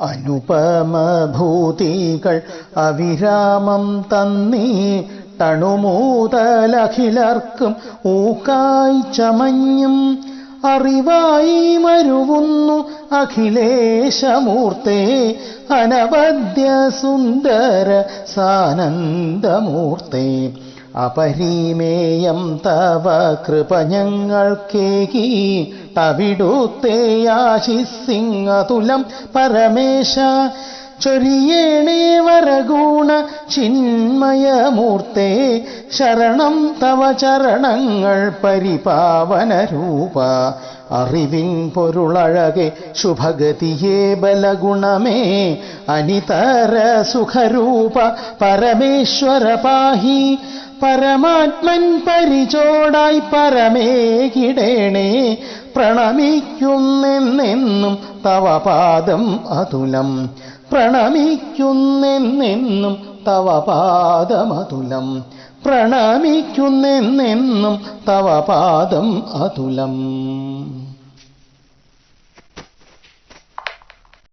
അനുപമഭൂതികൾ അവിരാമം തന്നീ. തണുമൂതലഖിലർക്കും ഊക്കായി ചമഞ്ഞും അറിവായി മരുവുന്നു അഖിലേശമൂർത്തേ. അനവദ്യ സുന്ദര സാനന്ദമൂർത്തേ. അപരിമേയം തവ കൃപ ഞങ്ങൾക്കേകി. തവിടുത്തേ ആശിസിംഗതുലം പരമേശ. ചൊരിയേണേ വരഗുണ ചിന്മയമൂർത്തേ. ശരണം തവ ചരണങ്ങൾ പരിപാവന രൂപ അറിവിൻ പൊരുളഴകെ ശുഭഗതിയേ ബലഗുണമേ. അനിതര സുഖരൂപ പരമേശ്വര പാഹി. പരമാത്മൻ പരിചോടായി പരമേകിടേണേ. പ്രണമിക്കുന്നെന്നെന്നും തവപാദം അതുലം. പ്രണമിക്കുന്നെന്നെന്നും തവ പാദമതുലം പ്രണമിക്കുന്നെന്നെന്നും തവപാദം അതുലം.